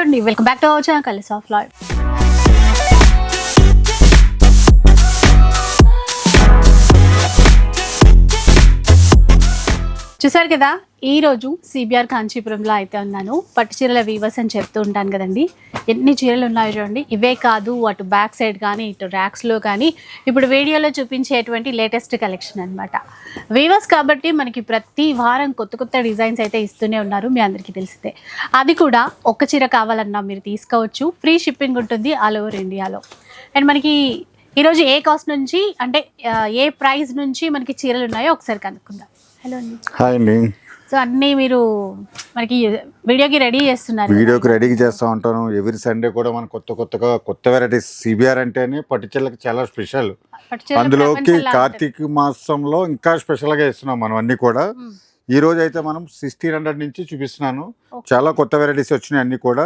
అండి welcome back to our channel కలిసి of life చూసారు కదా? ఈ రోజు సిబిఆర్ కాంచీపురంలో అయితే ఉన్నాను. పట్టు చీరల వీవర్స్ అని చెప్తూ ఉంటాను కదండి. ఎన్ని చీరలు ఉన్నాయో చూడండి. ఇవే కాదు అటు బ్యాక్ సైడ్ కానీ ఇటు ర్యాక్స్లో కానీ ఇప్పుడు వీడియోలో చూపించేటువంటి లేటెస్ట్ కలెక్షన్ అనమాట వీవర్స్ కాబట్టి మనకి ప్రతి వారం కొత్త కొత్త డిజైన్స్ అయితే ఇస్తూనే ఉన్నారు. మీ అందరికీ తెలిసిందే. అది కూడా ఒక్క చీర కావాలన్నా మీరు తీసుకోవచ్చు. ఫ్రీ షిప్పింగ్ ఉంటుంది ఆల్ ఓవర్ ఇండియాలో. అండ్ మనకి ఈరోజు ఏ కాస్ట్ నుంచి అంటే ఏ ప్రైస్ నుంచి మనకి చీరలు ఉన్నాయో ఒకసారి కనుక్కుందాం. హలో అండి. హాయ్ అండి. సో అన్నీ మీరు మనకి వీడియోకి రెడీ చేస్తున్నారు వీడియోకి రెడీగా చేస్తూ ఉంటాను. ఎవ్రీ సండే కూడా మనం కొత్త కొత్తగా కొత్త వెరైటీస్ సిబిఆర్ అంటేనే పట్టుచీరలకు చాలా స్పెషల్. అందులోకి కార్తీక మాసంలో ఇంకా స్పెషల్గా ఇస్తున్నాం మనం అన్ని కూడా. ఉంటుంది. ఈ రోజు అయితే మనం సిక్స్టీన్ హండ్రెడ్ నుంచి చూపిస్తున్నాను. చాలా కొత్త వెరైటీస్ వచ్చినాయి అన్ని కూడా.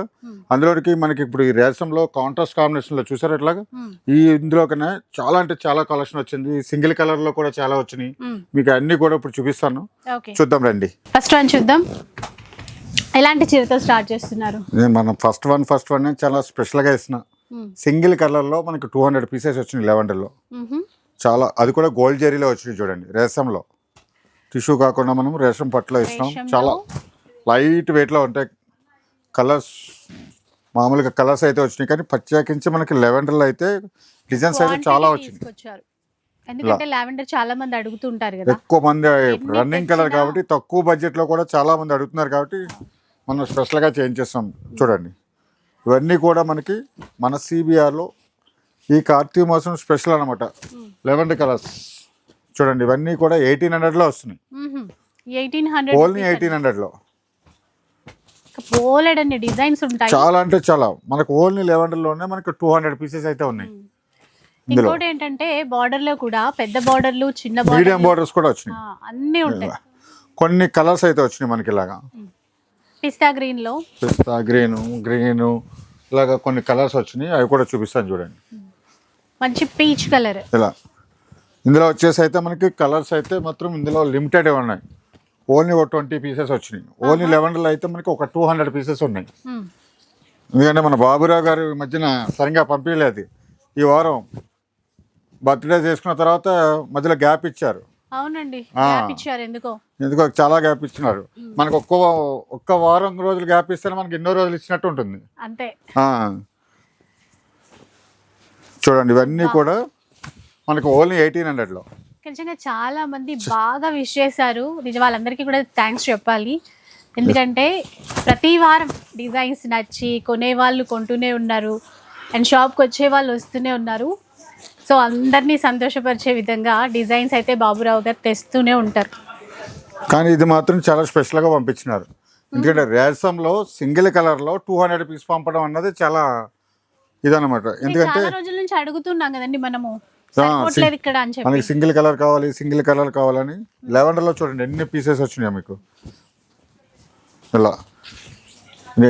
అందులోకి మనకి ఇప్పుడు ఈ రేషంలో కాంట్రాస్ట్ కాంబినేషన్లో చూసారు ఎట్లాగా. ఈ ఇందులోకనే చాలా అంటే చాలా కలెక్షన్ వచ్చింది సింగిల్ కలర్లో కూడా చాలా వచ్చినాయి. మీకు అన్ని కూడా ఇప్పుడు చూపిస్తాను చూద్దాం రండి ఫస్ట్ వన్ చూద్దాం ఎలాంటి చీరతో స్టార్ట్ చేస్తున్నారు నేను మనం ఫస్ట్ వన్ ఫస్ట్ వన్ చాలా స్పెషల్గా ఇస్తున్నా. సింగిల్ కలర్లో మనకి టూ హండ్రెడ్ పీసెస్ వచ్చినాయి లెవెండర్లో. చాలా అది కూడా గోల్డ్ జరీలో వచ్చినాయి చూడండి రేషంలో టిష్యూ కాకుండా మనం రేషం పట్టులో ఇస్తాం? చాలా లైట్ వెయిట్లో ఉంటాయి. కలర్స్ మామూలుగా కలర్స్ అయితే వచ్చినాయి. కానీ ప్రత్యేకించి మనకి లెవెండర్లో అయితే డిజైన్స్ అయితే చాలా వచ్చినాయి తీసుకొచ్చారు. ఎందుకంటే లావెండర్ చాలా మంది అడుగుతుంటారు కదా. ఎక్కువ మంది రన్నింగ్ కలర్ కాబట్టి తక్కువ బడ్జెట్లో కూడా చాలా మంది అడుగుతున్నారు కాబట్టి మనం స్పెషల్గా చేంజ్ చేస్తాం. చూడండి. ఇవన్నీ కూడా మనకి మన సిబిఆర్లో ఈ కార్తీక మాసం స్పెషల్ అనమాట లెవెండర్ కలర్స్. చూడండి ఇవన్నీ కూడా ఎయిటీన్ హండ్రెడ్లో వస్తున్నాయి. ఎయిటీన్ ఓన్లీ హండ్రెడ్ ఎయిటీన్ హండ్రెడ్లో పోలెడ్ అన్ని డిజైన్స్ ఉంటాయి. చాలా అంటే చాలా. మనకు ఓన్లీ లెవెండర్లోనే మనకి టూ హండ్రెడ్ పీసెస్ అయితే ఉన్నాయి. ఇంకోటి ఏంటంటే బార్డర్లో కూడా పెద్ద బార్డర్లు చిన్న మీడియం బార్డర్ బోర్డర్స్ కూడా వచ్చినాయి. అన్నీ ఉంటాయి. కొన్ని కలర్స్ అయితే వచ్చినాయి మనకి ఇలాగా. పిస్తా గ్రీన్లో. పిస్తా గ్రీను గ్రీను ఇలాగా కొన్ని కలర్స్ వచ్చినాయి. అవి కూడా చూపిస్తాను చూడండి. మంచి పీచ్ కలర్ ఇలా. ఇందులో వచ్చేసి అయితే మనకి కలర్స్ అయితే మాత్రం ఇందులో లిమిటెడ్ ఉన్నాయి. ఓన్లీ ఒక ట్వంటీ పీసెస్ వచ్చినాయి. ఓన్లీ లెవెన్లో అయితే మనకి ఒక టూ హండ్రెడ్ పీసెస్ ఉన్నాయి. ఎందుకంటే మన బాబురావు గారు ఈ మధ్యన సరిగా పంపించలేదు. ఈ వారం బర్త్డే చేసుకున్న తర్వాత మధ్యలో గ్యాప్ ఇచ్చారు. అవునండి. ఎందుకో. ఎందుకో చాలా గ్యాప్ ఇచ్చినారు మనకు ఒక్క ఒక్క వారం రోజులు గ్యాప్ ఇస్తేనే మనకి ఎన్నో రోజులు ఇచ్చినట్టు ఉంటుంది. అంతే. చూడండి ఇవన్నీ కూడా మనకు ఓన్లీ ఎయిటీన్ హండ్రెడ్లో. నిజంగా చాలా మంది బాగా విష్ చేశారు. నిజం వాళ్ళందరికీ కూడా థ్యాంక్స్ చెప్పాలి. ఎందుకంటే ప్రతి వారం డిజైన్స్ నచ్చి కొనే వాళ్ళు కొంటూనే ఉన్నారు. అండ్ షాప్కి వచ్చే వాళ్ళు వస్తూనే ఉన్నారు. సో అందరినీ సంతోషపరిచే విధంగా డిజైన్స్ అయితే బాబురావు గారు తెస్తూనే ఉంటారు. కానీ ఇది మాత్రం చాలా స్పెషల్గా పంపించినారు. ఎందుకంటే రేసంలో సింగిల్ కలర్లో టూ హండ్రెడ్ పీస్ పంపడం అన్నది చాలా ఇదన్నమాట. ఎందుకంటే రోజుల నుంచి అడుగుతున్నాం కదండి మనము. ఇక్కడ మనకి సింగిల్ కలర్ కావాలి సింగిల్ కలర్ కావాలని లెవెండర్లో చూడండి ఎన్ని పీసెస్ వచ్చినాయి మీకు. ఇలా.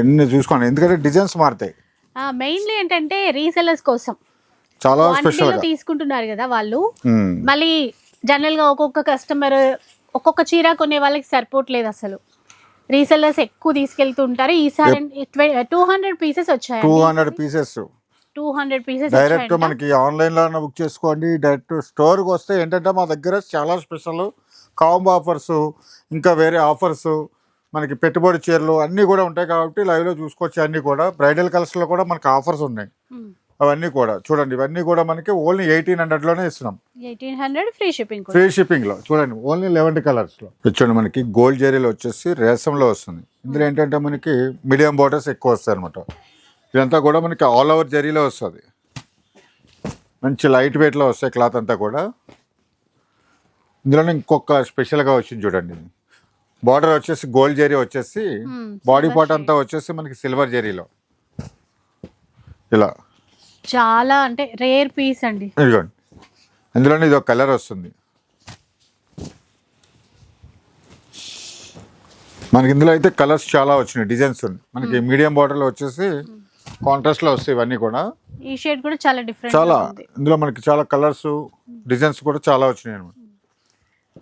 ఎన్ని చూసుకోండి ఎందుకంటే డిజైన్స్ మారుతాయి. మెయిన్లీ ఏంటంటే రీసెలర్స్ కోసం. చాలా స్పెషల్గా తీసుకుంటున్నారు కదా వాళ్ళు. మళ్ళీ జనరల్గా ఒక్కొక్క కస్టమర్ ఒక్కొక్క చీర కొనే వాళ్ళకి సరిపోవట్లేదు అసలు. రీసెల్లర్స్ ఎక్కువ తీసుకెళ్తుంటారు ఈసారి టూ హండ్రెడ్ పీసెస్ వచ్చాయి two hundred pieces two hundred pieces direct మనకి ఆన్లైన్లో బుక్ చేసుకోండి. డైరెక్ట్ స్టోర్కి వస్తే ఏంటంటే మా దగ్గర చాలా స్పెషల్ కాంబో ఆఫర్స్ ఇంకా వేరే ఆఫర్స్ మనకి పెట్టుబడి చీరలు అన్నీ కూడా ఉంటాయి కాబట్టి లైవ్లో చూసుకోవచ్చు. అన్నీ కూడా బ్రైడల్ కలర్స్లో కూడా మనకి ఆఫర్స్ ఉన్నాయి. అవన్నీ కూడా చూడండి. ఇవన్నీ కూడా మనకి ఓన్లీ ఎయిటీన్ హండ్రెడ్లోనే ఇస్తున్నాం. Eighteen hundred free shipping free షిప్పింగ్లో చూడండి. ఓన్లీ లెవెంటీ కలర్స్లో. చూడండి మనకి గోల్డ్ జరీలో వచ్చేసి రేసంలో వస్తుంది. ఇందులో ఏంటంటే మనకి మీడియం బోర్డర్స్ ఎక్కువ వస్తాయి అనమాట ఇదంతా కూడా మనకి ఆల్ ఓవర్ జరీలో వస్తుంది. మంచి లైట్ వెయిట్లో వస్తాయి క్లాత్ అంతా కూడా. ఇందులోనే ఇంకొక స్పెషల్గా వచ్చింది చూడండి. బార్డర్ వచ్చేసి గోల్డ్ జరీ వచ్చేసి Hmm, బాడీ silver పార్ట్ అంతా వచ్చేసి మనకి సిల్వర్ జరీలో. ఇలా. చాలా అంటే రేర్ పీస్ అండి. ఇదిగోండి. ఇందులోనే ఇది ఒక కలర్ వస్తుంది. మనకి ఇందులో అయితే కలర్స్ చాలా వచ్చినాయి డిజైన్స్ ఉన్నాయి. మనకి మీడియం బార్డర్లో వచ్చేసి కాంట్రాస్ట్లో వస్తాయి ఇవన్నీ కూడా. ఈ షేడ్ కూడా చాలా డిఫరెంట్ చాలా ఇందులో మనకి చాలా కలర్స్ డిజైన్స్ కూడా చాలా వచ్చినాయి అనమాట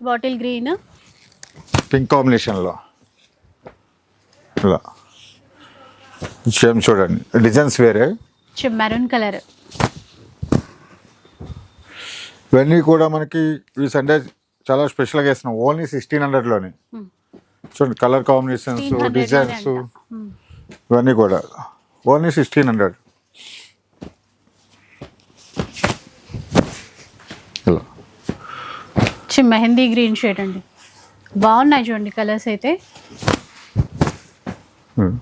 బాటిల్ గ్రీన్ పింక్ కాంబినేషన్లో ఇలా. సేమ్ చూడండి. డిజైన్స్ వేరే. మెరూన్ కలర్ ఇవన్నీ కూడా మనకి ఈ సండే చాలా స్పెషల్గా వేస్తున్నాం. ఓన్లీ సిక్స్టీన్ హండ్రెడ్లోనే చూడండి కలర్ కాంబినేషన్స్ డిజైన్స్ ఇవన్నీ కూడా. ఓన్లీ సిక్స్టీన్ హండ్రెడ్ ఇలా మెహందీ గ్రీన్ షేడ్ అండి. బాగున్నాయి చూడండి కలర్స్ అయితే. ఉమ్.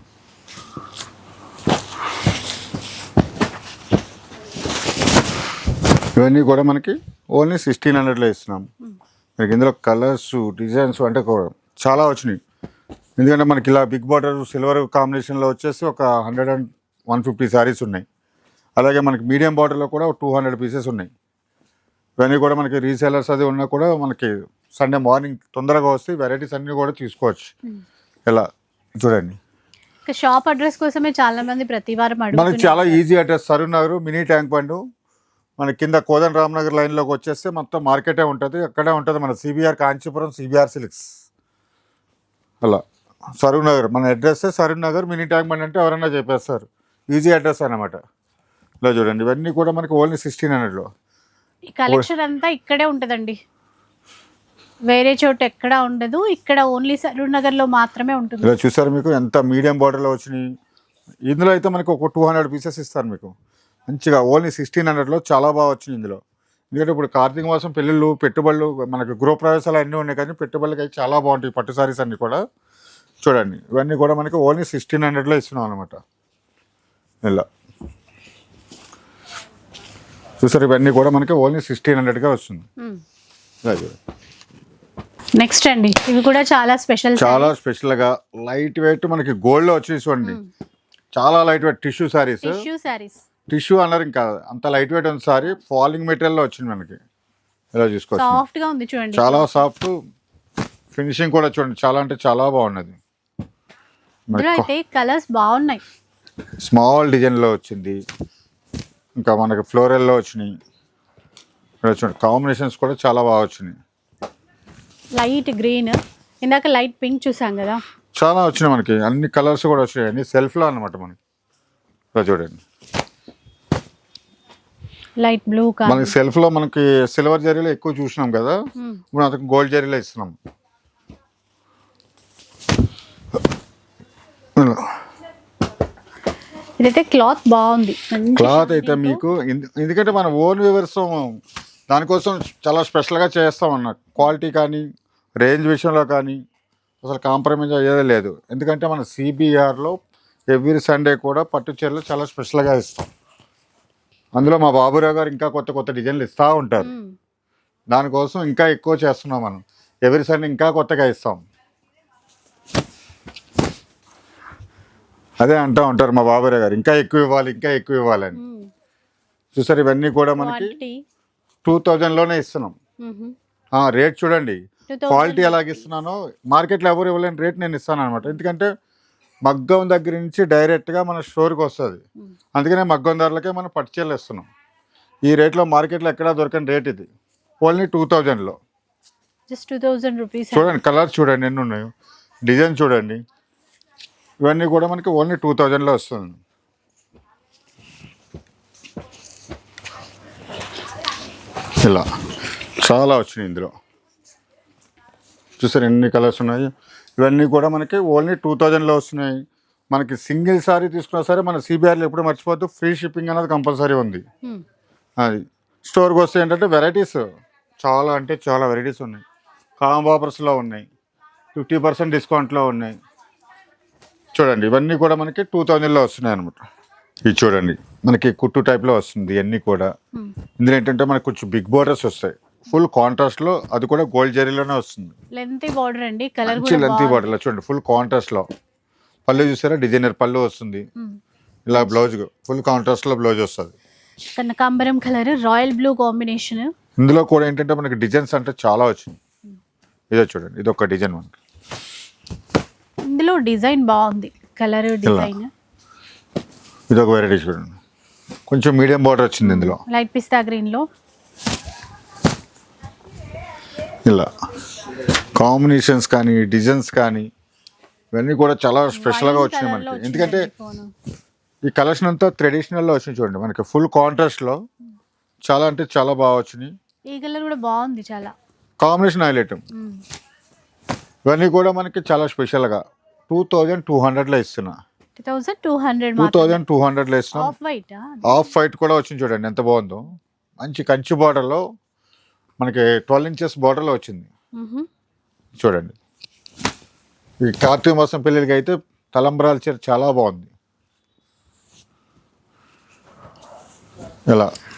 ఇవన్నీ కూడా మనకి ఓన్లీ సిక్స్టీన్ హండ్రెడ్లో ఇస్తున్నాం. మనకి ఇందులో కలర్స్ డిజైన్స్ అంటే కూడా చాలా వచ్చినాయి. ఎందుకంటే మనకి ఇలా బిగ్ బార్డర్ సిల్వర్ కాంబినేషన్లో వచ్చేసి ఒక hundred and one fifty saris ఉన్నాయి. అలాగే మనకి మీడియం బార్డర్లో కూడా టూ హండ్రెడ్ పీసెస్ ఉన్నాయి. ఇవన్నీ కూడా మనకి రీసేలర్స్ అది ఉన్నా కూడా మనకి సండే మార్నింగ్ తొందరగా వస్తే వెరైటీస్ అన్నీ కూడా తీసుకోవచ్చు. ఇలా చూడండి. షాప్ అడ్రస్ కోసమే చాలా మంది ప్రతి వారం మనకి చాలా easy address. Saroornagar mini tank bund. మన కింద కోదన్ రామ్నగర్ లైన్లోకి వచ్చేస్తే మొత్తం మార్కెటే ఉంటుంది. అక్కడే ఉంటుంది మన సిబిఆర్ కాంచీపురం సిబిఆర్ సిల్క్స్. అలా. సరూర్ నగర్. మన address Saroornagar mini tank bund అంటే ఎవరన్నా చెప్పేస్తారు. ఈజీ అడ్రస్ అన్నమాట. ఇలా చూడండి. ఇవన్నీ కూడా మనకి ఓన్లీ సిక్స్టీన్ హండ్రెడ్లో. ఈ కలెక్షన్ అంతా ఇక్కడే ఉంటుందండి. వేరే చోట ఎక్కడ ఉండదు. ఇక్కడ ఓన్లీ సరూర్ నగర్లో మాత్రమే ఉంటుంది. ఇలా చూసారు మీకు? ఎంత మీడియం బార్డర్లో వచ్చినాయి. ఇందులో అయితే మనకి ఒక టూ హండ్రెడ్ పీసెస్ ఇస్తారు మీకు. మంచిగా ఓన్లీ సిక్స్టీన్ హండ్రెడ్లో చాలా బాగా వచ్చింది ఇందులో. ఎందుకంటే ఇప్పుడు కార్తీక మాసం పెళ్ళిళ్ళు పెట్టుబడులు మనకి గృహప్రవేశాలు అన్నీ ఉన్నాయి కానీ పెట్టుబడులకి అయితే చాలా బాగుంటాయి. పట్టు సారీస్ అన్నీ కూడా. చూడండి ఇవన్నీ కూడా మనకి ఓన్లీ సిక్స్టీన్ హండ్రెడ్లో ఇస్తున్నాం అనమాట ఇలా. చూసారు ఇవన్నీ కూడా మనకి ఓన్లీ సిక్స్టీన్ హండ్రెడ్గా వస్తుంది. నెక్స్ట్ అండి ఇవి కూడా చాలా స్పెషల్ చాలా స్పెషల్గా లైట్ వెయిట్ మనకి గోల్డ్లో వచ్చేసి చూడండి. చాలా light weight tissue saris tissue saris tissue అన్నారు ఇంకా అంత లైట్ వెయిట్ ఉంది సారీ ఫాలింగ్ మెటీరియల్లో వచ్చింది మనకి. ఇలా చూసుకోవచ్చు. సాఫ్ట్గా ఉంది చూడండి. చాలా సాఫ్ట్ ఫినిషింగ్ కూడా చూడండి చాలా అంటే చాలా బాగున్నది. ఇందులో అయితే కలర్స్ బాగున్నాయి. స్మాల్ డిజైన్లో వచ్చింది. ఇంకా మనకి ఫ్లోరల్లో వచ్చినాయి. చూడండి కాంబినేషన్స్ కూడా చాలా బాగా వచ్చినాయి. లైట్ గ్రీన్ ఇందాక లైట్ పింక్ చూసాం కదా. చాలా వచ్చినాయి మనకి. అన్ని కలర్స్ కూడా వచ్చినాయి. అన్ని సెల్ఫ్లో అనమాట మనకి. ఇలా చూడండి. లైట్ బ్లూ మనకి సెల్ఫ్లో మనకి సిల్వర్ జరీలో ఎక్కువ చూసినాం కదా. ఇప్పుడు అతను గోల్డ్ జరీలో ఇస్తున్నాం. ఇదైతే క్లాత్ బాగుంది. క్లాత్ అయితే. మీకు ఎందు- ఎందుకంటే మన ఓన్ వ్యూవర్స్ దానికోసం చాలా స్పెషల్గా చేస్తాం అన్న క్వాలిటీ కానీ రేంజ్ విషయంలో కానీ అసలు కాంప్రమైజ్ అయ్యేదే లేదు. ఎందుకంటే మన సిబిఆర్లో ఎవ్రీ సండే కూడా పట్టు చీరలు చాలా స్పెషల్గా ఇస్తాం. అందులో మా బాబురావు గారు ఇంకా కొత్త కొత్త డిజైన్లు ఇస్తూ ఉంటారు. దానికోసం ఇంకా ఎక్కువ చేస్తున్నాం మనం. ఎవరి సండే ఇంకా కొత్తగా ఇస్తాం. అదే అంటూ ఉంటారు మా బాబురావు గారు ఇంకా ఎక్కువ ఇవ్వాలి ఇంకా ఎక్కువ ఇవ్వాలని. చూసారు ఇవన్నీ కూడా మనకి టూ థౌజండ్లోనే ఇస్తున్నాం. రేట్ చూడండి. 2000 క్వాలిటీ ఎలాగ ఇస్తున్నానో మార్కెట్లో ఎవరు ఇవ్వలేని రేట్ నేను ఇస్తాను అనమాట ఎందుకంటే మగ్గం దగ్గర నుంచి డైరెక్ట్గా మన స్టోర్కి వస్తుంది. అందుకనే మగ్గం ధరలకే మనం పట్టు చీరలు ఇస్తున్నాం. ఈ రేట్లో మార్కెట్లో ఎక్కడా దొరకని రేట్ ఇది. ఓన్లీ టూ థౌజండ్లో చూడండి కలర్ చూడండి ఎన్ని ఉన్నాయో. డిజైన్ చూడండి. ఇవన్నీ కూడా మనకి ఓన్లీ టూ థౌజండ్లో వస్తుంది. ఇలా. చాలా వచ్చినాయి ఇందులో. చూసారు ఎన్ని కలర్స్ ఉన్నాయి? ఇవన్నీ కూడా మనకి ఓన్లీ టూ థౌజండ్లో వస్తున్నాయి. మనకి సింగిల్ సారీ తీసుకున్నా సరే మన సిబిఆర్లో ఎప్పుడు మర్చిపోద్దు ఫ్రీ షిప్పింగ్ అనేది కంపల్సరీ ఉంది. అది. స్టోర్కి వస్తే ఏంటంటే వెరైటీస్ చాలా అంటే చాలా వెరైటీస్ ఉన్నాయి. కాంబో ఆఫర్స్లో ఉన్నాయి. ఫిఫ్టీ పర్సెంట్ డిస్కౌంట్లో ఉన్నాయి. చూడండి ఇవన్నీ కూడా మనకి టూ థౌజండ్లో వస్తున్నాయి అనమాట ఇది చూడండి మనకి కుట్టు టైప్లో వస్తుంది ఇవన్నీ కూడా. ఇందులో ఏంటంటే మనకి కొంచెం బిగ్ బోర్డర్స్ వస్తాయి. ఫుల్ కాంట్రాస్ట్లో అది కూడా గోల్డ్ జరీలోనే వస్తుంది. లెంత్ బార్డర్ అండి కలర్ మంచి లెంతీ బాగుంది. బార్డర్లో చూడండి ఫుల్ కాంట్రాస్ట్లో పళ్ళు చూసారా? డిజైనర్ పళ్ళు వస్తుంది. మ్మ్. ఇలా బ్లౌజ్ ఫుల్ కాంట్రాస్ట్లో బ్లౌజ్ వస్తుంది. కనకాంబరం కలర్ రాయల్ బ్లూ కాంబినేషన్ ఇందులో కూడా ఏంటంటే మనకి డిజైన్స్ అంటే చాలా వచ్చింది ఇదో చూడండి ఇది ఒక డిజైన్ మనకి. ఇందులో డిజైన్ బాగుంది. Colour design. ఇది ఒక వెరైటీ చూడండి. కొంచెం మీడియం బార్డర్ వచ్చింది ఇందులో. లైట్ పిస్తా గ్రీన్లో. ఇలా. కాంబినేషన్స్ కానీ డిజైన్స్ కానీ ఇవన్నీ కూడా చాలా స్పెషల్గా వచ్చినాయి మనకి. ఎందుకంటే ఈ కలెక్షన్ అంతా ట్రెడిషనల్లో వచ్చింది చూడండి. మనకి ఫుల్ కాంట్రాస్ట్లో చాలా అంటే చాలా బాగా వచ్చినాయి. ఈ కలర్ కూడా బాగుంది చాలా. కాంబినేషన్ హైలైట్ ఇవన్నీ కూడా మనకి చాలా స్పెషల్గా టూ థౌజండ్ టూ హండ్రెడ్లో ఇస్తున్నా. టూ థౌజండ్ టూ హండ్రెడ్లో ఇస్తున్నాం. ఆఫ్ వైట్ కూడా వచ్చింది చూడండి ఎంత బాగుందో. మంచి కంచి బార్డర్లో మనకి ట్వెల్వ్ ఇంచెస్ బార్డర్లో వచ్చింది. చూడండి. ఈ కార్తీక మాసం పెళ్ళిళ్ళకి అయితే తలంబరాల చీర చాలా బాగుంది. ఇలా కలర్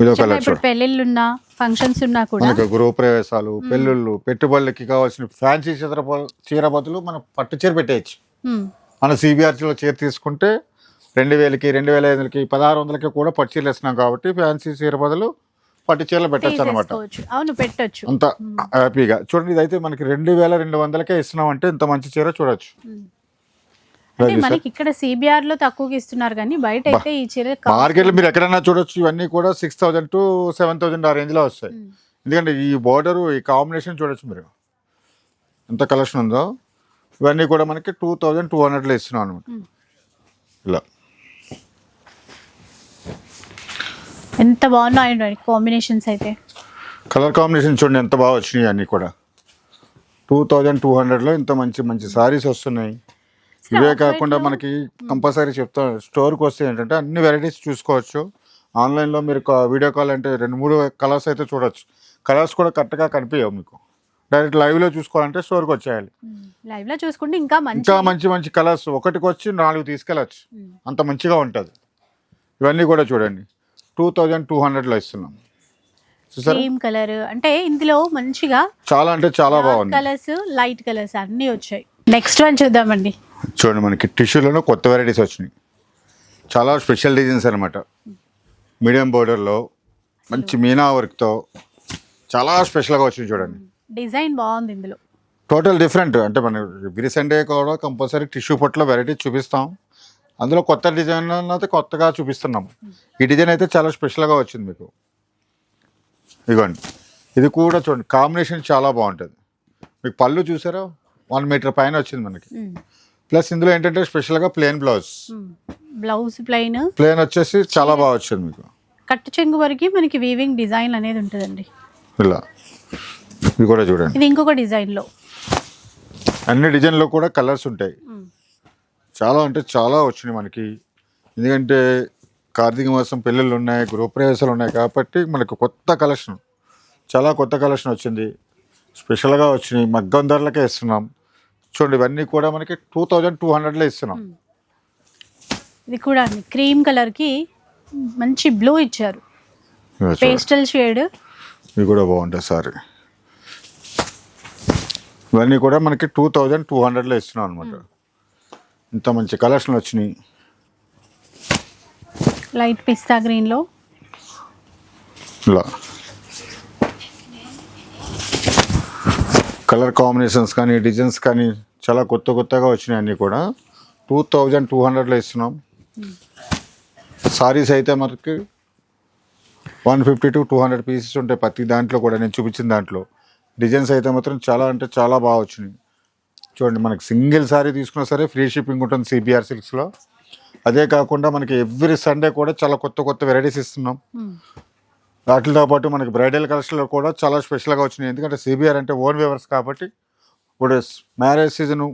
ఇప్పుడు చూడండి పెళ్ళిళ్ళు ఉన్నా ఫంక్షన్స్ ఉన్నా కూడా మనకి గృహప్రవేశాలు పెళ్ళిళ్ళు పెట్టుబడులకి కావాల్సిన ఫ్యాన్సీ చీర చీర బదులు మనం పట్టు చీర పెట్టేయచ్చు. మన సిబిఆర్టీలో చీర తీసుకుంటే రెండు వేలకి రెండు వేల ఐదు వందలకి పదహారు వందలకి కూడా పట్టు చీరలు ఇస్తున్నాం కాబట్టి ఫ్యాన్సీ చీర బదులు పట్టు చీరలు పెట్టచ్చు అనమాట అవును పెట్టొచ్చు. అంత హ్యాపీగా. చూడండి ఇదైతే మనకి రెండు వేల రెండు వందలకే ఇస్తున్నాం అంటే ఇంత మంచి చీర చూడొచ్చు. అంటే? మనకి ఇక్కడ సిబిఆర్లో తక్కువకి ఇస్తున్నారు కానీ బయట అయితే ఈ చీర మార్కెట్లో మీరు ఎక్కడైనా చూడొచ్చు. ఇవన్నీ కూడా six thousand to seven thousand ఆ రేంజ్లో వస్తాయి. ఎందుకంటే ఈ బార్డర్ ఈ కాంబినేషన్ చూడొచ్చు మీరు. ఎంత కలెక్షన్ ఉందో. ఇవన్నీ కూడా మనకి టూ థౌజండ్ టూ హండ్రెడ్లో ఇస్తున్నాం అనమాట. మ్మ్. ఇలా. ఎంత బాగున్నాయండి కాంబినేషన్స్ అయితే. కలర్ కాంబినేషన్ చూడండి ఎంత బాగా వచ్చినాయి అన్నీ కూడా. టూ థౌజండ్ టూ హండ్రెడ్లో ఇంత మంచి మంచి సారీస్ వస్తున్నాయి. ఇవే కాకుండా మనకి కంపల్సరీ చెప్తాం స్టోర్కి వస్తే ఏంటంటే అన్ని వెరైటీస్ చూసుకోవచ్చు. ఆన్లైన్లో మీరు వీడియో కాల్ అంటే రెండు మూడు కలర్స్ అయితే చూడొచ్చు. కలర్స్ కూడా కరెక్ట్గా కనిపించవు మీకు. డైరెక్ట్ లైవ్లో చూసుకోవాలంటే స్టోర్కి వచ్చేయాలి. లైవ్లో చూసుకుంటే ఇంకా మంచి ఇంకా మంచి మంచి కలర్స్ ఒకటికి వచ్చి నాలుగు తీసుకెళ్ళచ్చు. అంత మంచిగా ఉంటుంది. ఇవన్నీ కూడా చూడండి. టూ థౌజండ్ టూ హండ్రెడ్లో ఇస్తున్నాం. క్రీమ్ కలర్ అంటే ఇందులో మంచిగా చాలా అంటే చాలా బాగుంది. కలర్స్ లైట్ కలర్స్ అన్ని వచ్చాయి. నెక్స్ట్ వన్ చూద్దామండి. చూడండి మనకి టిష్యూలోనూ కొత్త వెరైటీస్ వచ్చినాయి. చాలా స్పెషల్ డిజైన్స్ అనమాట మీడియం బోర్డర్లో మంచి మీనా వర్క్తో చాలా స్పెషల్గా వచ్చింది చూడండి. డిజైన్ బాగుంది ఇందులో. టోటల్ డిఫరెంట్ అంటే మన సండే కూడా కంపల్సరీ టిష్యూ పొట్లో వెరైటీ చూపిస్తాం. అందులో కొత్త డిజైన్ అయితే కొత్తగా చూపిస్తున్నాం. ఈ డిజైన్ అయితే చాలా స్పెషల్గా వచ్చింది మీకు. ఇదిగోండి ఇది కూడా చూడండి కాంబినేషన్ చాలా బాగుంటుంది. మీకు పళ్ళు చూసారా? వన్ మీటర్ పైన వచ్చింది మనకి. ప్లస్ ఇందులో ఏంటంటే స్పెషల్గా plain blouse blouse plain plain వచ్చేసి చాలా బాగా వచ్చింది మీకు. కట్టు చెంగు వరకు మనకి వీవింగ్ డిజైన్ అనేది ఉంటుందండి. ఇలా. ఇది కూడా చూడండి. ఇది ఇంకొక డిజైన్లో. అన్ని డిజైన్లో కూడా కలర్స్ ఉంటాయి. చాలా అంటే చాలా వచ్చినాయి మనకి. ఎందుకంటే కార్తీక మాసం పెళ్ళిళ్ళు ఉన్నాయి గృహప్రవేశాలు ఉన్నాయి కాబట్టి మనకు కొత్త కలెక్షన్ చాలా కొత్త కలెక్షన్ వచ్చింది. స్పెషల్గా వచ్చినాయి. మగ్గం ధరలకే ఇస్తున్నాం. చూడండి ఇవన్నీ కూడా మనకి టూ థౌజండ్ టూ హండ్రెడ్లో ఇస్తున్నాం. ఇది కూడా క్రీమ్ కలర్కి మంచి బ్లూ ఇచ్చారు. Pastel shade. ఇవి కూడా బాగుంటాయి సారీ. ఇవన్నీ కూడా మనకి టూ థౌజండ్ టూ హండ్రెడ్లో ఇస్తున్నాం అనమాట ఇంత మంచి కలెక్షన్ వచ్చినాయి. లైట్ పిస్తా గ్రీన్లో ఇలా. కలర్ కాంబినేషన్స్ కానీ డిజైన్స్ కానీ చాలా కొత్త కొత్తగా వచ్చినాయి అన్నీ కూడా. టూ థౌజండ్ టూ హండ్రెడ్లో ఇస్తున్నాం. సారీస్ అయితే మనకి one fifty to two hundred pieces ఉంటాయి ప్రతి దాంట్లో కూడా. నేను చూపించిన దాంట్లో. డిజైన్స్ అయితే మాత్రం చాలా అంటే చాలా బాగా వచ్చినాయి. చూడండి మనకి సింగిల్ సారీ తీసుకున్నా సరే ఫ్రీ షిప్పింగ్ ఉంటుంది సిబిఆర్ సిల్క్స్లో. అదే కాకుండా మనకి ఎవ్రీ సండే కూడా చాలా కొత్త కొత్త వెరైటీస్ ఇస్తున్నాం. వాటితో పాటు మనకి బ్రైడల్ కలెక్షన్లో కూడా చాలా స్పెషల్గా వచ్చినాయి. ఎందుకంటే సిబిఆర్ అంటే ఓన్ వేవర్స్ కాబట్టి ఇప్పుడు మ్యారేజ్ సీజను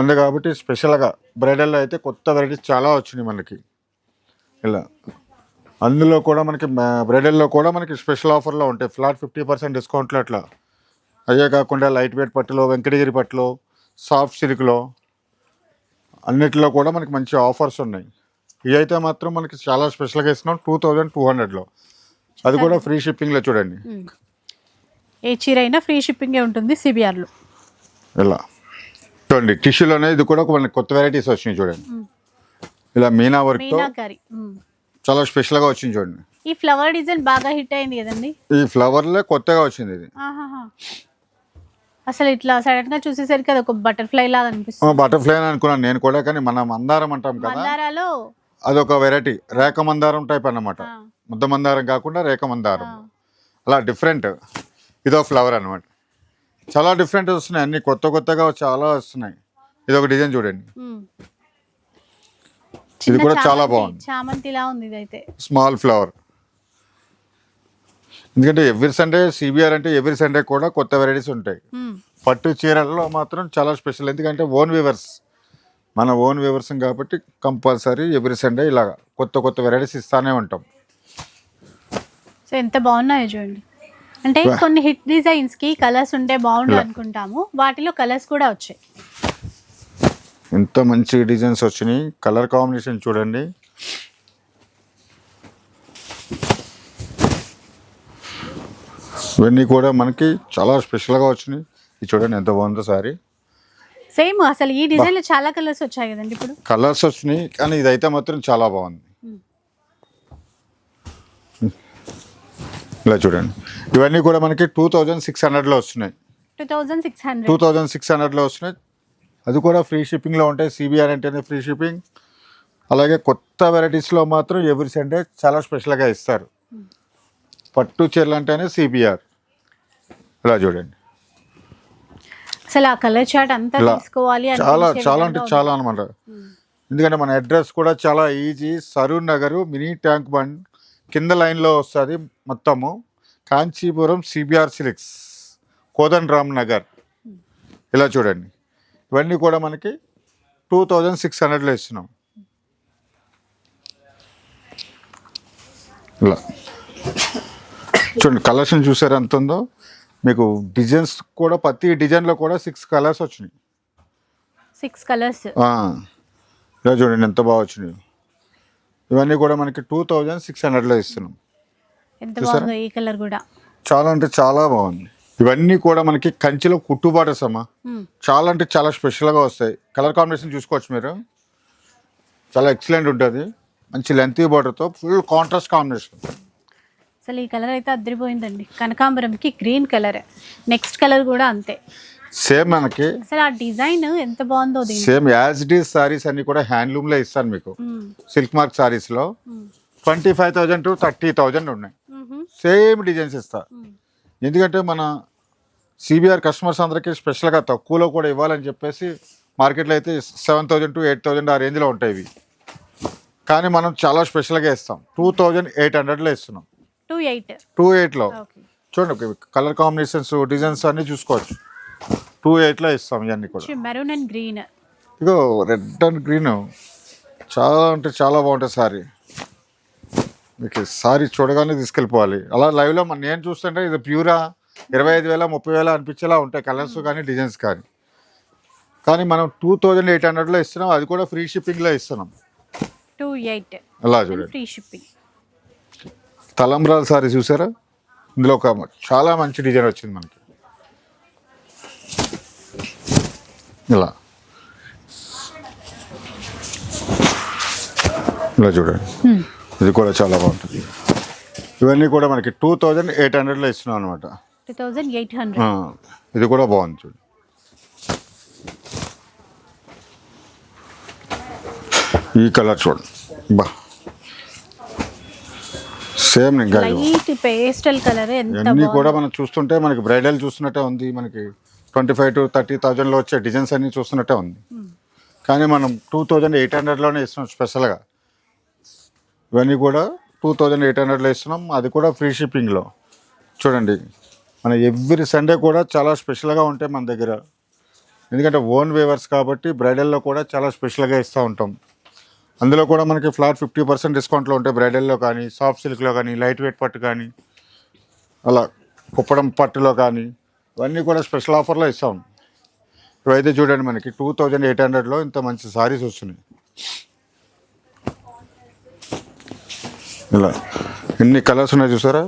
ఉంది కాబట్టి స్పెషల్గా బ్రైడల్లో అయితే కొత్త వెరైటీస్ చాలా వచ్చినాయి మనకి. ఇలా అందులో కూడా మనకి బ్రైడల్లో కూడా మనకి స్పెషల్ ఆఫర్లో ఉంటాయి. ఫ్లాట్ ఫిఫ్టీ పర్సెంట్ డిస్కౌంట్లో అట్లా. అయ్యే కాకుండా లైట్ వెయిట్ పట్టులో వెంకటగిరి పట్టులో సాఫ్ట్ సిల్క్లో అన్నిటిలో కూడా మనకి మంచి ఆఫర్స్ ఉన్నాయి. ఇవి అయితే మాత్రం మనకి చాలా స్పెషల్గా ఇస్తున్నాం టూ థౌజండ్ టూ హండ్రెడ్లో. అది కూడా ఫ్రీ షిప్పింగ్లో చూడండి. ఏ చీర అయినా ఫ్రీ షిప్పింగే ఉంటుంది సిబిఆర్లో ఇలా. చూడండి టిష్యూలోనే ఇది కూడా మనకి కొత్త వెరైటీస్ వచ్చినాయి చూడండి. ఇలా మీనా మ్మ్. చాలా స్పెషల్గా వచ్చింది చూడండి. ఈ ఫ్లవర్ డిజైన్ బాగా హిట్ అయింది కదండి? ఈ ఫ్లవర్లే కొత్తగా వచ్చింది ఇది. అసలు ఇట్లా సడన్గా చూసేసరికి అది ఒక బటర్ఫ్లై లాగా అనిపిస్తుంది. బటర్ఫ్లై అని అనుకున్నాను నేను కూడా కానీ మనం మందారం అంటాం కదా. మందారాలో అదొక వెరైటీ రేఖ మందారం టైప్ అన్నమాట. ముద్ద మందారం కాకుండా రేఖ మందారం. అలా డిఫరెంట్ ఇదో ఫ్లవర్ అన్నమాట. చాలా డిఫరెంట్ వస్తున్నాయి అన్ని. కొత్త కొత్తగా చాలా వస్తున్నాయి. ఇది ఒక డిజైన్ చూడండి. ఇది కూడా చాలా బాగుంది. చామంతిలా ఉంది ఇదైతే. స్మాల్ ఫ్లవర్ ఎందుకంటే ఎవ్రీ సండే సిబిఆర్ అంటే ఎవ్రీ సండే కూడా కొత్త వెరైటీస్ ఉంటాయి. పట్టు చీరల్లో మాత్రం చాలా స్పెషల్ ఎందుకంటే ఓన్ వివర్స్ మన ఓన్ వివర్స్ కాబట్టి కంపల్సరీ ఎవ్రీ సండే ఇలాగా కొత్త కొత్త వెరైటీస్ ఇస్తానే ఉంటాం. సో ఎంత బాగున్నాయో చూడండి. అంటే. కొన్ని హిట్ డిజైన్స్కి కలర్స్ ఉంటే బాగుండు. అనుకుంటాము. వాటిలో కలర్స్ కూడా వచ్చాయి. ఎంత మంచి డిజైన్స్ వచ్చినాయి. కలర్ కాంబినేషన్ చూడండి. ఇవన్నీ కూడా మనకి చాలా స్పెషల్గా వచ్చినాయి. ఇది చూడండి ఎంత బాగుందో సారీ. సేమ్ అసలు ఈ డిజైన్లో చాలా కలర్స్ వచ్చాయి కదండి ఇప్పుడు. కలర్స్ వచ్చినాయి కానీ ఇదైతే మాత్రం చాలా బాగుంది. ఇలా చూడండి. ఇవన్నీ కూడా మనకి టూ థౌజండ్ సిక్స్ హండ్రెడ్లో వస్తున్నాయి. Two thousand six two hundred thousand six హండ్రెడ్లో వస్తున్నాయి. అది కూడా ఫ్రీ షిప్పింగ్లో ఉంటాయి. సిబిఆర్ అంటేనే ఫ్రీ షిప్పింగ్. అలాగే కొత్త వెరైటీస్లో మాత్రం ఎవ్రీ సండే చాలా స్పెషల్గా ఇస్తారు. పట్టు చీరలు అంటేనే సిబిఆర్ ఇలా చూడండి. అసలు ఆ కలర్ చార్ట్ అంతా ఇలా తీసుకోవాలి చాలా చాలా అంటే. చాలా అనమాట ఎందుకంటే మన అడ్రస్ కూడా చాలా easy. Saroornagar mini tank bund కింద లైన్లో వస్తుంది మొత్తము. Kanchipuram CBR silks Kodand Ram Nagar. ఇలా చూడండి. ఇవన్నీ కూడా మనకి టూ థౌజండ్ సిక్స్ హండ్రెడ్లో ఇస్తున్నాం. ఇలా. చూడండి కలర్షన్ చూసారు ఎంత ఉందో? మీకు డిజైన్స్ కూడా ప్రతి డిజైన్లో కూడా సిక్స్ కలర్స్ వచ్చినాయి. Six colours. ఇలా చూడండి ఎంత బాగా వచ్చినాయి. ఇవన్నీ కూడా మనకి టూ థౌజండ్ సిక్స్ హండ్రెడ్లో ఇస్తున్నాం. ఎంత చూసారా? బాగుందో ఈ కలర్ కూడా. చాలా అంటే చాలా బాగుంది. ఇవన్నీ కూడా మనకి కంచిలో కుట్టుబాటస్ అమ్మా మ్మ్. చాలా అంటే చాలా స్పెషల్గా వస్తాయి. కలర్ కాంబినేషన్ చూసుకోవచ్చు మీరు. చాలా ఎక్సలెంట్ ఉంటుంది. మంచి లెంతీ బార్డర్తో ఫుల్ కాంట్రాస్ట్ కాంబినేషన్. అసలు ఈ కలర్ అయితే అద్దరిపోయిందండి. కనకాంబరంకి గ్రీన్ కలర్. నెక్స్ట్ కలర్ కూడా అంతే. సేమ్ మనకి. అసలు ఆ డిజైన్ ఎంత బాగుందో సేమ్ యాజ్ డీస్ సారీస్ అన్ని కూడా హ్యాండ్లూమ్లో ఇస్తాను మీకు. Silk mark సారీస్లో twenty five thousand to thirty thousand ఉన్నాయి. సేమ్ డిజైన్స్ ఇస్తా. ఎందుకంటే మన సిబిఆర్ కస్టమర్స్ అందరికీ స్పెషల్గా తక్కువలో కూడా ఇవ్వాలని చెప్పేసి మార్కెట్లో అయితే seven thousand to eight thousand ఆ రేంజ్లో ఉంటాయి ఇవి. కానీ మనం చాలా స్పెషల్గా ఇస్తాం. టూ థౌజండ్ ఎయిట్ హండ్రెడ్లో ఇస్తున్నాం. Two eight. టూ ఎయిట్లో చూడండి కలర్ కాంబినేషన్స్ డిజైన్స్ అన్నీ చూసుకోవచ్చు. టూ ఎయిట్లో ఇస్తాం ఇవన్నీ కూడా. Maroon and green. Ego red and green. చాలా అంటే చాలా బాగుంటుంది సారీ. మీకు సారీ చూడగానే తీసుకెళ్ళిపోవాలి. అలా లైవ్లో నేను చూస్తుంటే ఇది ప్యూరా ఇరవై ఐదు వేల ముప్పై వేల అనిపించేలా ఉంటాయి కలర్స్ కానీ డిజైన్స్ కానీ. కానీ మనం టూ థౌజండ్ ఎయిట్ హండ్రెడ్లో ఇస్తున్నాం. అది కూడా ఫ్రీ షిప్పింగ్లో ఇస్తున్నాం. Two eight. అలా చూడండి. Free shipping. తలంబ్రాల సారీ చూసారా? ఇందులో ఒక చాలా మంచి డిజైన్ వచ్చింది మనకి. ఇలా. ఇలా చూడండి. ఇది కూడా చాలా బాగుంటుంది. ఇవన్నీ కూడా మనకి టూ థౌజండ్ ఎయిట్ హండ్రెడ్లో ఇస్తున్నాం అనమాట ఇది కూడా బాగుంది చూడండి ఈ కలర్ చూడండి. బా. సేమ్ ఇంకా పేస్టల్ కలర్ ఇవన్నీ కూడా మనం చూస్తుంటే మనకి బ్రైడల్ చూస్తున్నట్టే ఉంది మనకి. ట్వంటీ ఫైవ్ టు థర్టీ థౌజండ్లో వచ్చే డిజైన్స్ అన్నీ చూస్తున్నట్టే ఉంది. కానీ మనం టూ థౌజండ్ ఎయిట్ హండ్రెడ్లోనే ఇస్తున్నాం స్పెషల్గా ఇవన్నీ కూడా టూ థౌజండ్ ఎయిట్ హండ్రెడ్లో ఇస్తున్నాం. అది కూడా ఫ్రీ షిప్పింగ్లో. చూడండి మన ఎవ్రీ సండే కూడా చాలా స్పెషల్గా ఉంటాయి మన దగ్గర. ఎందుకంటే ఓన్ వేవర్స్ కాబట్టి బ్రైడల్లో కూడా చాలా స్పెషల్గా ఇస్తూ ఉంటాం. అందులో కూడా మనకి ఫ్లాట్ ఫిఫ్టీ పర్సెంట్ డిస్కౌంట్లో ఉంటాయి. బ్రైడల్లో కానీ సాఫ్ట్ సిల్క్లో కానీ లైట్ వెయిట్ పట్టు కానీ అలా కుప్పడం పట్టులో కానీ ఇవన్నీ కూడా స్పెషల్ ఆఫర్లో ఇస్తాం. ఇవైతే చూడండి మనకి టూ థౌజండ్ ఎయిట్ హండ్రెడ్లో ఇంత మంచి సారీస్ వస్తున్నాయి. ఇలా ఎన్ని కలర్స్ ఉన్నాయి చూసారా?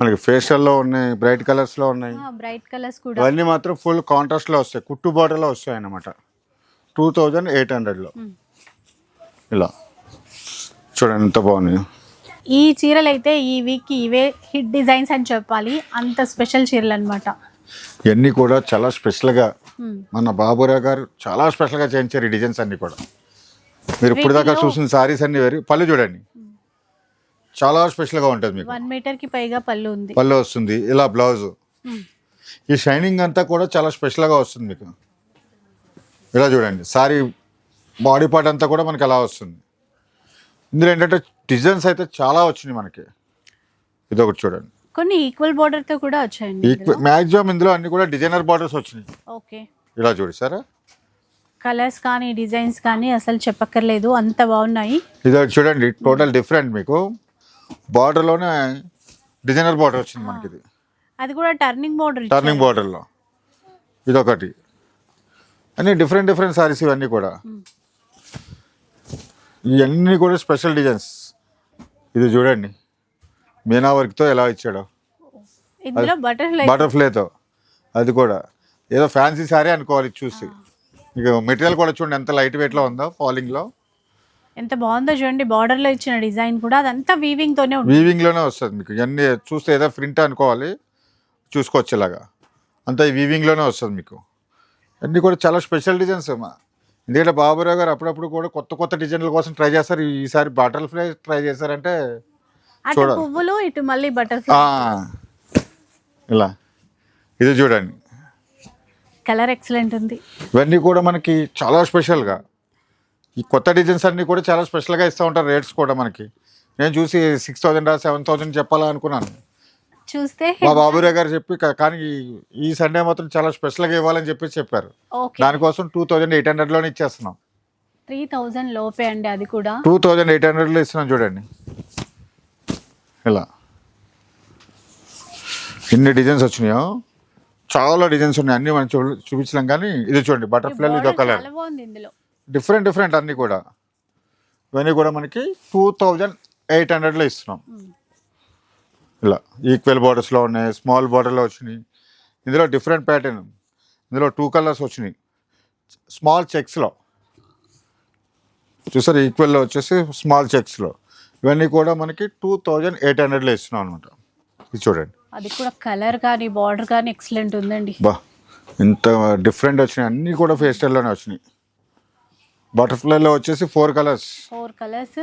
మనకి ఫేషియల్లో ఉన్నాయి బ్రైట్ కలర్స్లో ఉన్నాయి. బ్రైట్ కలర్స్ కూడా. ఇవన్నీ మాత్రం ఫుల్ కాంట్రాస్ట్లో వస్తాయి. కుట్టు బార్డర్లో వస్తాయి అన్నమాట. టూ థౌజండ్ ఎయిట్ హండ్రెడ్లో. ఇలా. చూడండి ఎంత బాగున్నాయి ఈ చీరలు అయితే ఈ వీక్ ఇవే హిట్ డిజైన్స్ అని చెప్పాలి. అంత స్పెషల్ చీరలు అనమాట ఇవన్నీ కూడా చాలా స్పెషల్గా మన బాబురావు గారు చాలా స్పెషల్గా చేయించారు ఈ డిజైన్స్ అన్నీ కూడా. మీరు ఇప్పుడు దాకా చూసిన సారీస్ అన్ని వేరు. పళ్ళు చూడండి. చాలా స్పెషల్గా ఉంటుంది మీకు. వన్ మీటర్కి పైగా పళ్ళు ఉంది. పళ్ళు వస్తుంది. ఇలా బ్లౌజ్. ఈ షైనింగ్ అంతా కూడా చాలా స్పెషల్గా వస్తుంది మీకు. ఇలా చూడండి. సారీ బాడీ పార్ట్ అంతా కూడా మనకి అలా వస్తుంది. ఇందులో ఏంటంటే డిజైన్స్ అయితే చాలా వచ్చినాయి మనకి. ఇది ఒకటి చూడండి. కొన్ని ఈక్వల్ బార్డర్తో కూడా వచ్చాయండి ఈక్వ మ్యాక్సిమం ఇందులో అన్ని కూడా డిజైనర్ బార్డర్స్ వచ్చినాయి. ఓకే. ఇలా చూడు సార్? కలర్స్ కానీ డిజైన్స్ కానీ అసలు చెప్పక్కర్లేదు అంత బాగున్నాయి. ఇది ఒకటి చూడండి టోటల్ డిఫరెంట్ మీకు. బార్డర్లోనే డిజైనర్ బార్డర్ వచ్చింది మనకి ఇది అది కూడా టర్నింగ్ బార్డర్ టర్నింగ్ బార్డర్లో ఇదొకటి. అన్ని డిఫరెంట్ డిఫరెంట్ సారీస్ ఇవన్నీ కూడా. ఇవన్నీ కూడా స్పెషల్ డిజైన్స్ ఇది చూడండి. మీనా వర్క్తో ఎలా ఇచ్చాడో? ఇందులో బటర్ఫ్లై. బటర్ఫ్లైతో. అది కూడా. ఏదో ఫ్యాన్సీ సారీ అనుకోవాలి చూసి. ఇక మెటీరియల్ కూడా చూడండి ఎంత లైట్ వెయిట్లో ఉందో ఫాలింగ్లో. ఎంత బాగుందో చూడండి బార్డర్లో ఇచ్చిన డిజైన్ కూడా. అదంతా వీవింగ్ తోనే ఉంటుంది. వీవింగ్లోనే వస్తుంది మీకు. ఇవన్నీ చూస్తే ఏదో ప్రింట్ అనుకోవాలి చూసుకోవచ్చు ఇలాగా అంతా ఈ వీవింగ్లోనే వస్తుంది మీకు. అన్నీ కూడా చాలా స్పెషల్ డిజైన్స్ అమ్మా. ఎందుకంటే బాబురావు గారు అప్పుడప్పుడు కూడా కొత్త కొత్త డిజైన్ల కోసం ట్రై చేస్తారు. ఈసారి బటర్ఫ్లై ట్రై చేశారంటే అటు. పువ్వులు ఇటు మళ్ళీ బటర్ఫ్లై ఇలా. ఇది చూడండి. కలర్ ఎక్సలెంట్ ఉంది. ఇవన్నీ కూడా మనకి చాలా స్పెషల్గా ఈ కొత్త డిజైన్స్ అన్నీ కూడా చాలా స్పెషల్గా ఇస్తూ ఉంటారు రేట్స్ కూడా మనకి. నేను చూసి సిక్స్ థౌజండ్ సెవెన్ థౌజండ్ చెప్పాలా అనుకున్నాను. చూస్తే మా బాబురావు గారు చెప్పి కానీ ఈ- సండే మాత్రం చాలా స్పెషల్గా ఇవ్వాలని చెప్పి చెప్పారు. దానికోసం టూ థౌజండ్ ఎయిట్ హండ్రెడ్లోనే ఇచ్చేస్తున్నాం. త్రీ థౌజండ్ లోపే అండి అది కూడా. టూ థౌజండ్ ఎయిట్ హండ్రెడ్లో ఇస్తున్నాం చూడండి. ఇలా. ఇన్ని డిజైన్స్ వచ్చినాయో? చాలా డిజైన్స్ ఉన్నాయి. అన్ని మనం చూ చూపించలేం కానీ ఇది చూడండి బటర్ఫ్లై ఇది కలర్ డిఫరెంట్ డిఫరెంట్ అన్నీ కూడా. ఇవన్నీ కూడా మనకి టూ థౌజండ్ ఎయిట్ హండ్రెడ్లో ఇస్తున్నాం. ఇలా ఈక్వల్ బార్డర్స్లో ఉన్నాయి స్మాల్ బార్డర్లో వచ్చినాయి. ఇందులో డిఫరెంట్ ప్యాటర్న్ ఇందులో టూ కలర్స్ వచ్చినాయి. స్మాల్ చెక్స్లో చూసారు ఈక్వల్లో వచ్చేసి స్మాల్ చెక్స్లో ఇవన్నీ కూడా మనకి టూ థౌజండ్ ఎయిట్ హండ్రెడ్లో ఇస్తున్నాం అనమాట ఇది చూడండి. అది కూడా కలర్ కానీ బార్డర్ కానీ ఎక్సలెంట్ ఉందండి. బా ఇంత డిఫరెంట్ వచ్చినాయి. అన్నీ కూడా ఫేస్ స్టైల్లోనే వచ్చినాయి. బటర్ఫ్లైలో వచ్చేసి ఫోర్ కలర్స్ ఫోర్ కలర్స్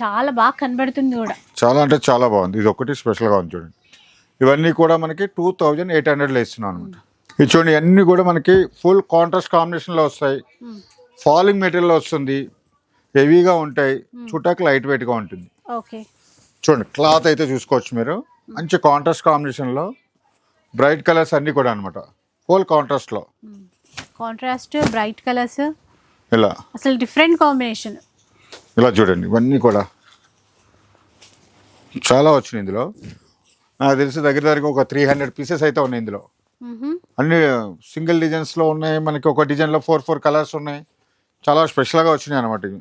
చాలా బాగా కనబడుతుంది కూడా. చాలా అంటే చాలా బాగుంది. ఇది ఒకటి స్పెషల్గా ఉంది చూడండి. ఇవన్నీ కూడా మనకి టూ థౌజండ్ ఎయిట్ హండ్రెడ్లో ఇస్తున్నాం అనమాట ఇది చూడండి అన్నీ కూడా మనకి ఫుల్ కాంట్రాస్ట్ కాంబినేషన్లో వస్తాయి. ఫాలింగ్ మెటీరియల్లో వస్తుంది. హెవీగా ఉంటాయి. చుట్టాకి లైట్ వెయిట్గా ఉంటుంది. ఓకే. చూడండి క్లాత్ అయితే చూసుకోవచ్చు మీరు. మంచి కాంట్రాస్ట్ కాంబినేషన్లో బ్రైట్ కలర్స్ అన్నీ కూడా అనమాట ఫుల్ కాంట్రాస్ట్లో కాంట్రాస్ట్ బ్రైట్ కలర్స్ ఇలా. అసలు డిఫరెంట్ కాంబినేషన్ ఇలా చూడండి ఇవన్నీ కూడా. చాలా వచ్చినాయి ఇందులో. నాకు తెలిసి దగ్గర దగ్గర ఒక త్రీ హండ్రెడ్ పీసెస్ అయితే ఉన్నాయి ఇందులో. అన్ని సింగిల్ డిజైన్స్లో ఉన్నాయి మనకి ఒక డిజైన్లో ఫోర్ ఫోర్ కలర్స్ ఉన్నాయి. చాలా స్పెషల్గా వచ్చినాయి అనమాట ఇవి.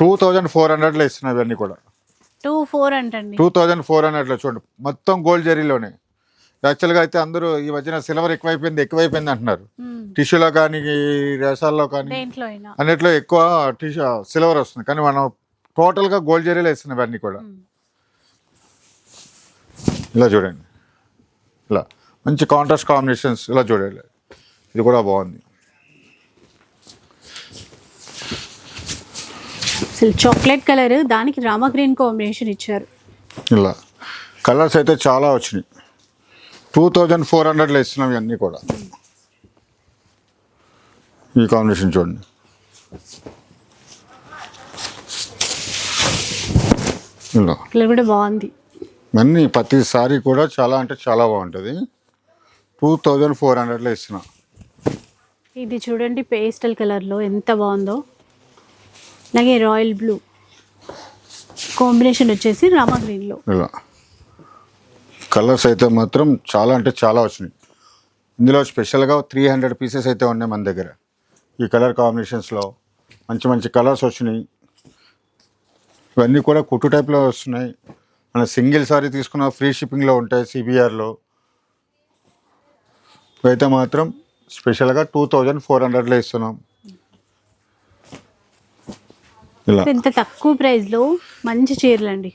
టూ థౌజండ్ ఫోర్ హండ్రెడ్లో ఇస్తున్నాయి ఇవన్నీ కూడా. టూ ఫోర్ అంటండి టూ థౌజండ్ ఫోర్ హండ్రెడ్లో చూడండి. మొత్తం గోల్డ్ జరీలోనే. యాక్చువల్గా అయితే అందరూ ఈ మధ్యన సిల్వర్ ఎక్కువైపోయింది ఎక్కువైపోయింది అంటున్నారు. టిష్యూలో కానీ ఈ రేసాల్లో కానీ అన్నిట్లో ఎక్కువ టిష్యూ సిల్వర్ వస్తుంది. కానీ మనం టోటల్గా గోల్డ్ జరీలో వేస్తున్నాం ఇవన్నీ కూడా. ఇలా చూడండి. ఇలా. మంచి కాంట్రాస్ట్ కాంబినేషన్స్ ఇలా చూడండి. ఇది కూడా బాగుంది. అసలు చాక్లెట్ కలర్ దానికి రామా గ్రీన్ కాంబినేషన్ ఇచ్చారు. ఇలా. కలర్స్ అయితే చాలా వచ్చినాయి. టూ థౌజండ్ ఫోర్ హండ్రెడ్లో ఇస్తున్నాం ఇవన్నీ కూడా. ఈ కాంబినేషన్ చూడండి. ఇలా. కూడా బాగుంది. అన్నీ ప్రతి సారీ కూడా చాలా అంటే చాలా బాగుంటుంది. టూ థౌజండ్ ఫోర్ హండ్రెడ్లో ఇస్తున్నా. ఇది చూడండి పేస్టల్ కలర్లో ఎంత బాగుందో. అలాగే రాయల్ బ్లూ. కాంబినేషన్ వచ్చేసి రామా గ్రీన్లో ఇలా. కలర్స్ అయితే మాత్రం చాలా అంటే చాలా వచ్చినాయి. ఇందులో స్పెషల్గా త్రీ హండ్రెడ్ పీసెస్ అయితే ఉన్నాయి మన దగ్గర. ఈ కలర్ కాంబినేషన్స్లో మంచి మంచి కలర్స్ వచ్చినాయి. ఇవన్నీ కూడా కుట్టు టైప్లో వస్తున్నాయి. మన సింగిల్ సారీ తీసుకున్న ఫ్రీ షిప్పింగ్లో ఉంటాయి సిబిఆర్లో. ఇవైతే మాత్రం స్పెషల్గా టూ థౌజండ్ ఫోర్ హండ్రెడ్లో ఇస్తున్నాం. ఇంత తక్కువ ప్రైస్లో మంచి చీరలు అండి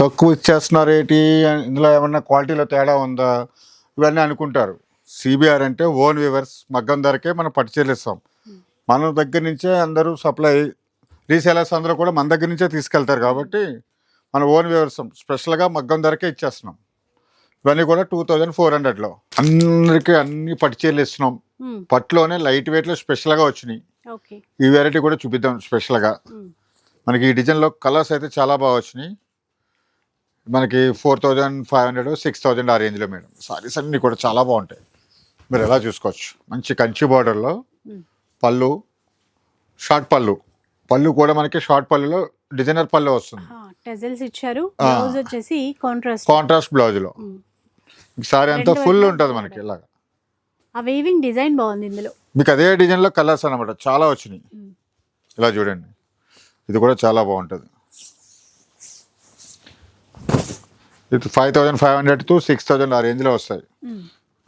తక్కువ ఇచ్చేస్తున్నారు ఏంటి ఇందులో ఏమన్నా క్వాలిటీలో తేడా ఉందా? ఇవన్నీ అనుకుంటారు. సిబిఆర్ అంటే ఓన్ వివర్స్ మగ్గం ధరకే మనం పట్టు చీరలు ఇస్తాం. మన దగ్గర నుంచే అందరూ సప్లై రీసేలర్స్ అందరూ కూడా మన దగ్గర నుంచే తీసుకెళ్తారు కాబట్టి మన ఓన్ వివర్స్ స్పెషల్గా మగ్గం ధరకే ఇచ్చేస్తున్నాం. ఇవన్నీ కూడా టూ థౌజండ్ ఫోర్ హండ్రెడ్లో. అందరికీ అన్ని పట్టు చీరలు ఇస్తున్నాం. పట్టులోనే లైట్ వెయిట్లో స్పెషల్గా వచ్చినాయి. ఈ వెరైటీ కూడా చూపిద్దాం స్పెషల్గా. మనకి ఈ డిజైన్లో కలర్స్ అయితే చాలా బాగా వచ్చినాయి. మనకి four thousand five hundred six thousand ఆ రేంజ్లో మేడం. సారీస్ అన్నీ కూడా చాలా బాగుంటాయి. మీరు ఎలా చూసుకోవచ్చు? మంచి కంచి బార్డర్లో. పళ్ళు షార్ట్ పళ్ళు. పళ్ళు కూడా మనకి షార్ట్ పళ్ళులో డిజైనర్ పళ్ళు వస్తుంది. టెజల్స్ ఇచ్చారు. బ్లౌజ్ వచ్చేసి కాంట్రాస్ట్ కాంట్రాస్ట్ బ్లౌజ్లో సారీ అంతా ఫుల్ ఉంటుంది. మనకి ఇలాగా. ఆ వేవింగ్ డిజైన్ బాగుంది ఇందులో. మీకు అదే డిజైన్లో కలర్స్ అనమాట చాలా వచ్చినాయి. ఇలా చూడండి. ఇది కూడా చాలా బాగుంటుంది. ఇది five thousand five hundred to six thousand ఆ రేంజ్లో వస్తాయి.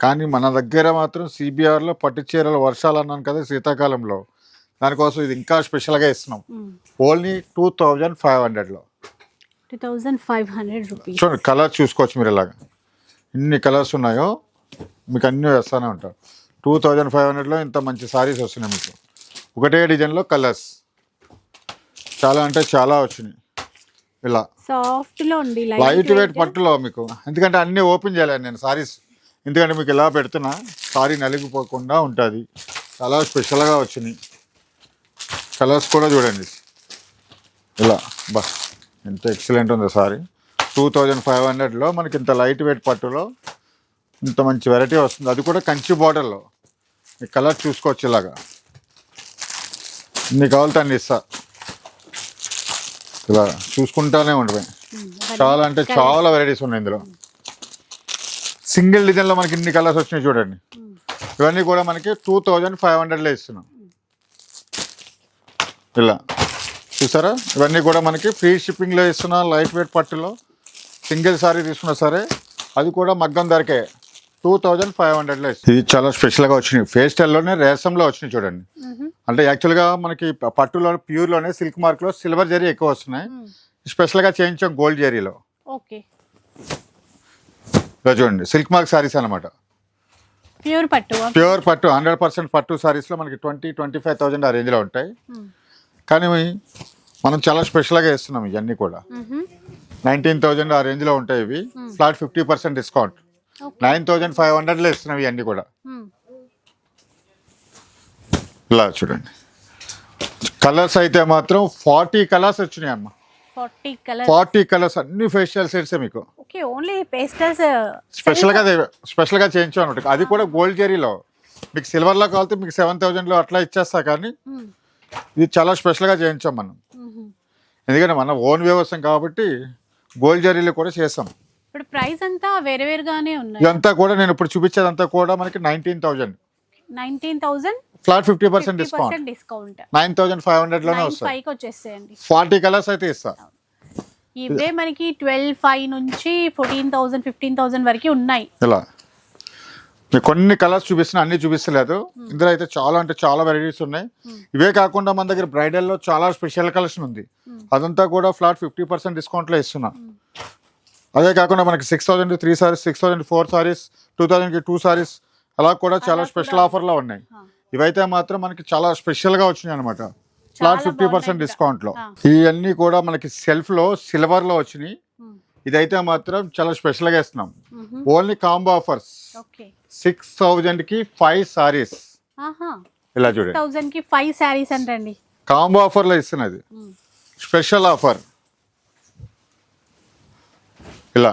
కానీ మన దగ్గర మాత్రం సిబిఆర్లో పట్టు చీరలు వర్షాలు అన్నాను కదా శీతాకాలంలో. దానికోసం ఇది ఇంకా స్పెషల్గా ఇస్తున్నాం. ఓన్లీ టూ థౌజండ్ ఫైవ్ హండ్రెడ్లో two thousand five hundred rupees చూడండి కలర్ చూసుకోవచ్చు మీరు ఇలాగా. ఇన్ని కలర్స్ ఉన్నాయో మీకు అన్నీ వేస్తూనే ఉంటారు. టూ థౌజండ్ ఫైవ్ హండ్రెడ్లో ఇంత మంచి సారీస్ వస్తున్నాయి మీకు. ఒకటే డిజైన్లో కలర్స్ చాలా అంటే చాలా వచ్చినాయి. ఇలా. సాఫ్ట్లో ఉంది లైట్ వెయిట్. పట్టులో మీకు. ఎందుకంటే అన్నీ ఓపెన్ చేయలేను నేను సారీస్ ఎందుకంటే మీకు ఇలా పెడుతున్నా సారీ నలిగిపోకుండా ఉంటుంది. చాలా స్పెషల్గా వచ్చినాయి. కలర్స్ కూడా చూడండి. ఇలా. బా ఎంత ఎక్సలెంట్ ఉందో సారీ. టూ థౌజండ్ ఫైవ్ హండ్రెడ్లో మనకి ఇంత లైట్ వెయిట్ పట్టులో ఇంత మంచి వెరైటీ వస్తుంది. అది కూడా కంచి బార్డర్లో ఈ కలర్ చూసుకోవచ్చు ఇలాగా ఇన్ని కావాలితే అన్ని ఇస్తా. ఇలా చూసుకుంటానే ఉంటుంది చాలా అంటే చాలా వెరైటీస్ ఉన్నాయి ఇందులో. సింగిల్ డిజైన్లో మనకి ఇన్ని కలర్స్ వచ్చినాయి చూడండి. ఇవన్నీ కూడా మనకి టూ థౌజండ్ ఫైవ్ హండ్రెడ్లో ఇస్తున్నాం. ఇలా. చూసారా? ఇవన్నీ కూడా మనకి ఫ్రీ షిప్పింగ్లో ఇస్తున్నా లైట్ వెయిట్ పట్టులో. సింగిల్ సారీ తీసుకున్నా సరే అది కూడా మగ్గం ధరకే. టూ థౌజండ్ ఫైవ్ హండ్రెడ్లో ఇస్తుంది. ఇది చాలా స్పెషల్గా వచ్చినాయి. ఫేస్టైల్లోనే రేసంలో వచ్చినాయి చూడండి. అంటే యాక్చువల్గా మనకి ప- పట్టులో ప్యూర్లోనే సిల్క్ మార్క్లో సిల్వర్ జరీ ఎక్కువ వస్తున్నాయి. స్పెషల్గా చేయించాం గోల్డ్ జరీలో. ఓకే. ఇలా చూడండి సిల్క్ మార్క్ సారీస్ అనమాట ప్యూర్ పట్టు ప్యూర్ పట్టు హండ్రెడ్ పర్సెంట్ పట్టు సారీస్లో మనకి ట్వంటీ ట్వంటీ ఫైవ్ థౌజండ్ ఆ రేంజ్లో ఉంటాయి. కానీ మనం చాలా స్పెషల్గా ఇస్తున్నాం ఇవన్నీ కూడా. నైన్టీన్ థౌజండ్ ఆ రేంజ్లో ఉంటాయి ఇవి. Flat fifty percent discount. Nine thousand five హండ్రెడ్లో ఇస్తున్నాం ఇవన్నీ కూడా. ఇలా చూడండి. కలర్స్ అయితే మాత్రం ఫార్టీ కలర్స్ వచ్చినాయి అమ్మ. ఫార్టీ కలర్ ఫార్టీ కలర్స్ అన్ని ఫేషియల్ సెట్సే మీకు. ఓకే ఓన్లీ పేస్టల్స్ స్పెషల్గా దే- స్పెషల్గా చేయించాం అనమాట అది కూడా గోల్డ్ జరీలో మీకు సిల్వర్లో కావాలితే మీకు సెవెన్ థౌజండ్లో అట్లా ఇచ్చేస్తా కానీ ఇది చాలా స్పెషల్గా చేయించాం మనం. ఎందుకంటే మన ఓన్ వ్యవసాయం కాబట్టి గోల్డ్ జరీలో కూడా చేస్తాం. ఇప్పుడు ప్రైస్ అంతా వేరే వేరుగానే ఉన్నాయి. ఇదంతా కూడా నేను ఇప్పుడు చూపించేదంతా కూడా మనకి nineteen thousand. Nineteen thousand flat fifty percent discount. Discount. Nine thousand five హండ్రెడ్లోనే nine వస్తాయి. ఫైవ్కి వచ్చేస్తాయండి ఫార్టీ కలర్స్ అయితే ఇస్తా. ఇవే మనకి ట్వెల్వ్ ఫైవ్ నుంచి ఫోర్టీన్ థౌసండ్ ఫిఫ్టీన్ థౌసండ్ వరకు ఉన్నాయి. ఇలా. కొన్ని కలర్స్ చూపిస్తున్నా అన్ని చూపిస్తలేదు. ఇందులో అయితే చాలా అంటే చాలా వెరైటీస్ ఉన్నాయి. ఇవే కాకుండా మన దగ్గర బ్రైడల్లో చాలా స్పెషల్ కలెక్షన్ ఉంది. అదంతా కూడా ఫ్లాట్ ఫిఫ్టీ పర్సెంట్ డిస్కౌంట్లో ఇస్తున్నా. అదే కాకుండా మనకి six thousand three saris six thousand four saris two థౌసండ్కి two saris అలా కూడా చాలా స్పెషల్ ఆఫర్లో ఉన్నాయి. ఇవైతే మాత్రం మనకి చాలా స్పెషల్గా వచ్చినాయి అనమాట ఫ్లాట్ ఫిఫ్టీ పర్సెంట్ డిస్కౌంట్లో. ఇవన్నీ కూడా మనకి సెల్ఫ్లో సిల్వర్లో వచ్చినాయి. ఇదైతే మాత్రం చాలా స్పెషల్గా ఇస్తున్నాం. ఓన్లీ కాంబో ఆఫర్స్ సిక్స్ థౌజండ్కి ఫైవ్ సారీస్ ఇలా చూడండి. కాంబో ఆఫర్లో ఇస్తున్నది. స్పెషల్ ఆఫర్ ఇలా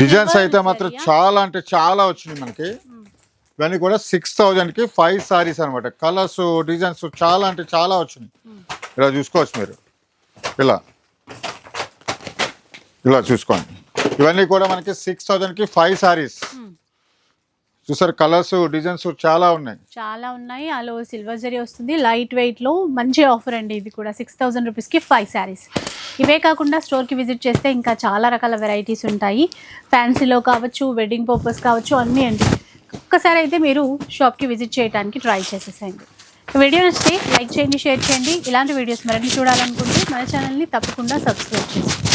డిజైన్స్ అయితే మాత్రం చాలా అంటే చాలా వచ్చినాయి మనకి. ఇవన్నీ కూడా సిక్స్ థౌజండ్కి ఫైవ్ సారీస్ అనమాట కలర్స్ డిజైన్స్ చాలా అంటే చాలా వచ్చినాయి. ఇలా చూసుకోవచ్చు మీరు. ఇలా. ఇలా చూసుకోండి. ఇవన్నీ కూడా మనకి సిక్స్ థౌజండ్కి ఫైవ్ సారీస్ చూసారు కలర్స్ డిజైన్స్ చాలా ఉన్నాయి. చాలా ఉన్నాయి. అలో సిల్వర్ జరీ వస్తుంది. లైట్ వెయిట్లో మంచి ఆఫర్ అండి ఇది కూడా. సిక్స్ థౌసండ్ రూపీస్కి ఫైవ్ శారీస్. ఇవే కాకుండా స్టోర్కి విజిట్ చేస్తే ఇంకా చాలా రకాల వెరైటీస్ ఉంటాయి. ఫ్యాన్సీలో కావచ్చు వెడ్డింగ్ పర్పస్ కావచ్చు అన్నీ అండి. ఒక్కసారి అయితే మీరు షాప్కి విజిట్ చేయడానికి ట్రై చేసేసేయండి. వీడియో నచ్చితే లైక్ చేయండి షేర్ చేయండి. ఇలాంటి వీడియోస్ మరిన్ని చూడాలనుకుంటే మన ఛానల్ని తప్పకుండా సబ్స్క్రైబ్ చేసుకోండి